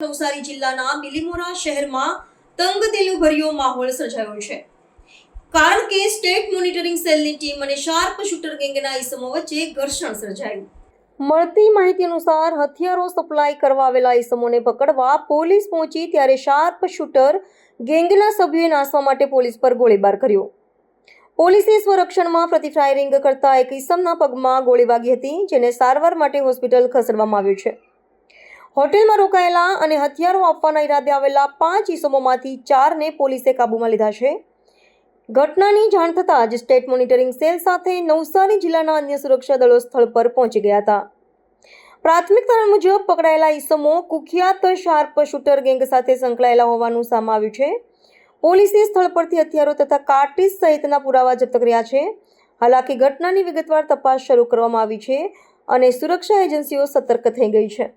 નવસારી જિલ્લાના બિલીમોરા શહેરમાં તંગદિલી ભર્યો માહોલ સર્જાયો છે. કારણ કે સ્ટેટ મોનિટરિંગ સેલની ટીમ અને શાર્પ શૂટર ગેંગના ઈસમો વચ્ચે ઘર્ષણ સર્જાયું. મળતી માહિતી અનુસાર હથિયારો સપ્લાય કરવા આવેલા ઈસમોને પકડવા પોલીસ પહોંચી ત્યારે શાર્પ શૂટર ગેંગના સભ્યોએ નાસવા માટે પોલીસ પર ગોળીબાર કર્યો. પોલીસે સ્વરક્ષણમાં પ્રતિ ફાયરિંગ કરતા એક ઈસમના પગમાં ગોળી વાગી હતી, જેને સારવાર માટે હોસ્પિટલ ખસેડવામાં આવ્યો છે. હોટેલમાં રોકાયેલા અને હથિયારો આપવાના ઈરાદે આવેલા પાંચ ઈસમોમાંથી ચારને પોલીસે કાબૂમાં લીધા છે. ઘટનાની જાણ થતાં જ સ્ટેટ મોનિટરિંગ સેલ સાથે નવસારી જિલ્લાના અન્ય સુરક્ષા દળો સ્થળ પર પહોંચી ગયા હતા. પ્રાથમિક તારણ મુજબ પકડાયેલા ઈસમો કુખ્યાત શાર્પ શૂટર ગેંગ સાથે સંકળાયેલા હોવાનું સામે આવ્યું છે. પોલીસે સ્થળ પરથી હથિયારો તથા કાર્ટીસ સહિતના પુરાવા જપ્ત કર્યા છે. હાલાકી ઘટનાની વિગતવાર તપાસ શરૂ કરવામાં આવી છે અને સુરક્ષા એજન્સીઓ સતર્ક થઈ ગઈ છે.